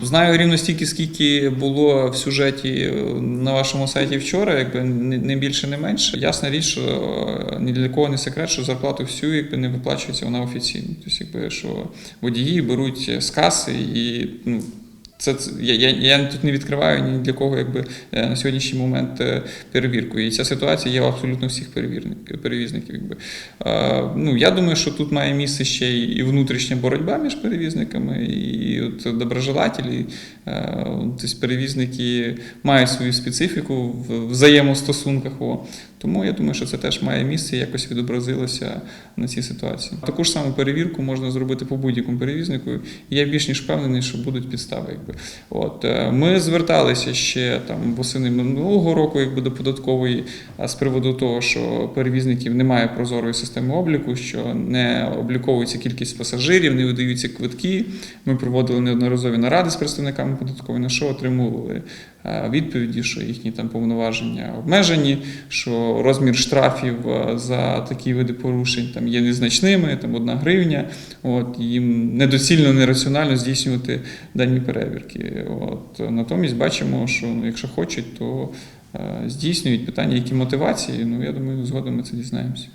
Знаю рівно стільки, скільки було в сюжеті е, на вашому сайті вчора, якби не більше, не менше. Ясна річ, що е, ні для кого не секрет, що зарплату всю якби не виплачується вона офіційно. Тобто, якби що водії беруть з каси і ну. Це я, я, я тут не відкриваю ні для кого, якби е, на сьогоднішній момент е, перевірку. І ця ситуація є абсолютно всіх перевізників. Якби. Е, ну, я думаю, що тут має місце ще і внутрішня боротьба між перевізниками, і от доброжелателі, е, перевізники мають свою специфіку в взаємостосунках. О. Тому я думаю, що це теж має місце і якось відобразилося на цій ситуації. Таку ж саму перевірку можна зробити по будь-якому перевізнику. І я більш ніж впевнений, що будуть підстави. Якби. От, е, ми зверталися ще там восени минулого року, якби до податкової, з приводу того, що перевізників немає прозорої системи обліку, що не обліковується кількість пасажирів, не видаються квитки. Ми проводили неодноразові наради з представниками податкової, на що отримували е, відповіді, що їхні там повноваження обмежені, що розмір штрафів е, за такі види порушень там є незначними, там одна гривня. От їм недоцільно, нераціонально здійснювати дані перевірки. От натомість бачимо, що ну, якщо хочуть, то е, здійснюють питання, які мотивації. Ну я думаю, згодом ми це дізнаємося.